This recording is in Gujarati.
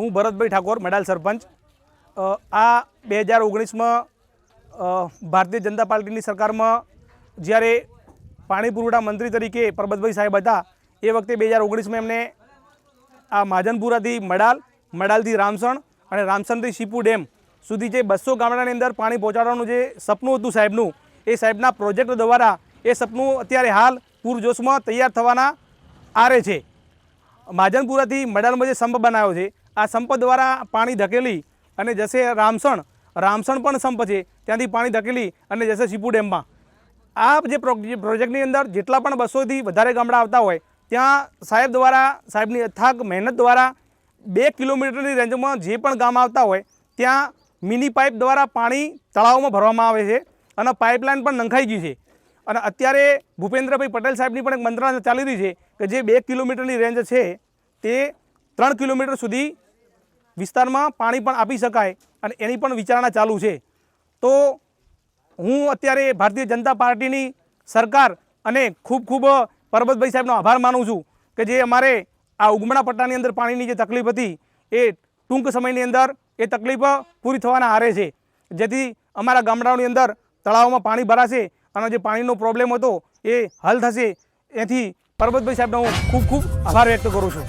હું ભરતભાઈ ઠાકોર, મેડાલ સરપંચ. આ બે હજાર ઓગણીસમાં ભારતીય જનતા પાર્ટીની સરકારમાં જ્યારે પાણી પુરવઠા મંત્રી તરીકે પરબતભાઈ સાહેબ હતા, એ વખતે બે હજાર ઓગણીસમાં એમને આ મહાજનપુરાથી મડાલ, મડાલથી રામસણ અને રામસણથી શીપુ ડેમ સુધી જે બસો ગામડાની અંદર પાણી પહોંચાડવાનું જે સપનું હતું સાહેબનું, એ સાહેબના પ્રોજેક્ટ દ્વારા એ સપનું અત્યારે હાલ પૂરજોશમાં તૈયાર થવાના આરે છે. મહાજનપુરાથી મડાલમાં જે સંપ બનાવ્યો છે આ સંપ દ્વારા પાણી ધકેલી અને જશે રામસણ રામસણ પણ સંપ છે. ત્યાંથી પાણી ધકેલી અને જશે શીપુ ડેમમાં. આ જે પ્રોજેક્ટની અંદર જેટલા પણ બસોથી વધારે ગામડા આવતા હોય, ત્યાં સાહેબ દ્વારા, સાહેબની અથાગ મહેનત દ્વારા બે કિલોમીટરની રેન્જમાં જે પણ ગામ આવતા હોય, ત્યાં મિની પાઇપ દ્વારા પાણી તળાવમાં ભરવામાં આવે છે અને પાઇપલાઇન પણ નંખાઈ ગઈ છે. અને અત્યારે ભૂપેન્દ્રભાઈ પટેલ સાહેબની પણ એક મંત્રણા ચાલી રહી છે કે જે બે કિલોમીટરની રેન્જ છે તે ત્રણ કિલોમીટર સુધી વિસ્તારમાં પાણી પણ આપી શકાય અને એની પણ વિચારણા ચાલુ છે. તો હું અત્યારે ભારતીય જનતા પાર્ટીની સરકાર અને ખૂબ ખૂબ પરબતભાઈ સાહેબનો આભાર માનું છું કે જે અમારે આ ઉગમણા પટ્ટાની અંદર પાણીની જે તકલીફ હતી એ ટૂંક સમયની અંદર એ તકલીફ પૂરી થવાના આરે છે. જેથી અમારા ગામડાઓની અંદર તળાવમાં પાણી ભરાશે અને જે પાણીનો પ્રોબ્લેમ હતો એ હલ થશે. એથી પરબતભાઈ સાહેબનો હું ખૂબ ખૂબ આભાર વ્યક્ત કરું છું.